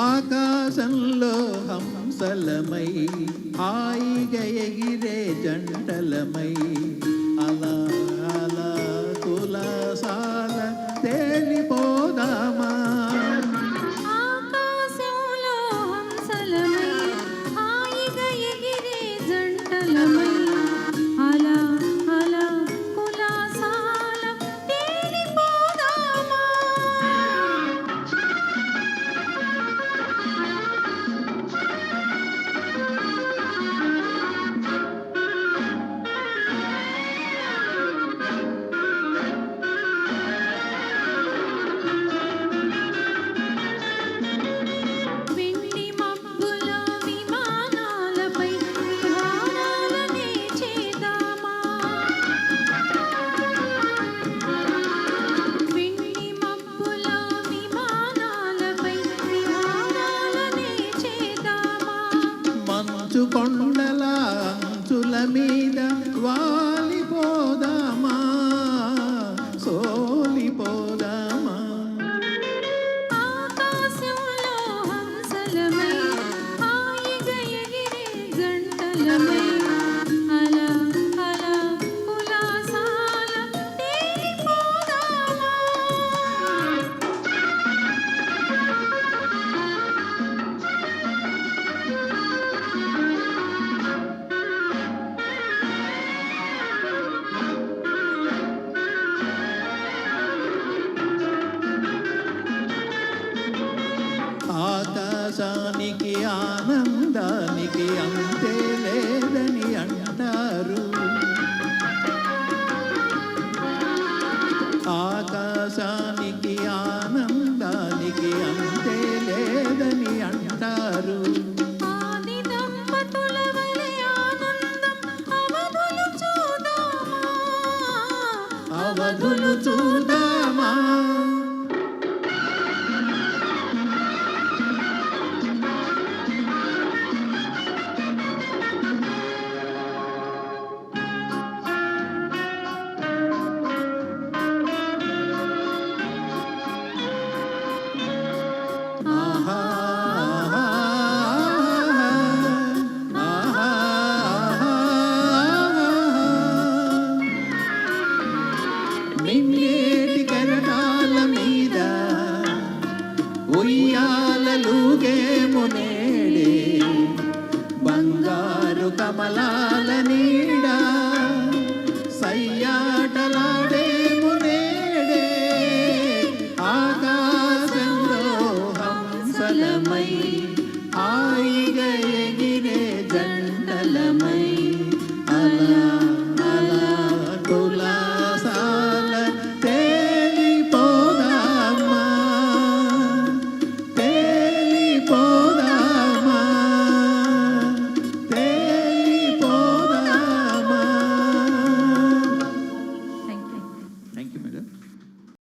ఆకాశంలో హంసలమై హాయిగా ఎగిరే జంటలమై మంచు కొండల అంచుల మీద వాలిపోదామా? సోలిపోదామా? ఆకాశంలో హంసలమై హాయిగా ఎగిరే జంటలమై ఆకాశానికి ఆనందానికి అంతే లేదని అంటారు. ఆకాశానికి ఆనందానికి అంతే లేదని అంటారు. అవధులు చూద్దామా? మిన్నేటి కెరటాల మీద ఉయ్యాలలుగేము నేడే బంగారు కమలాల నీడ సయ్యాటలాడేము నేడే ఆకాశంలో హంసలమై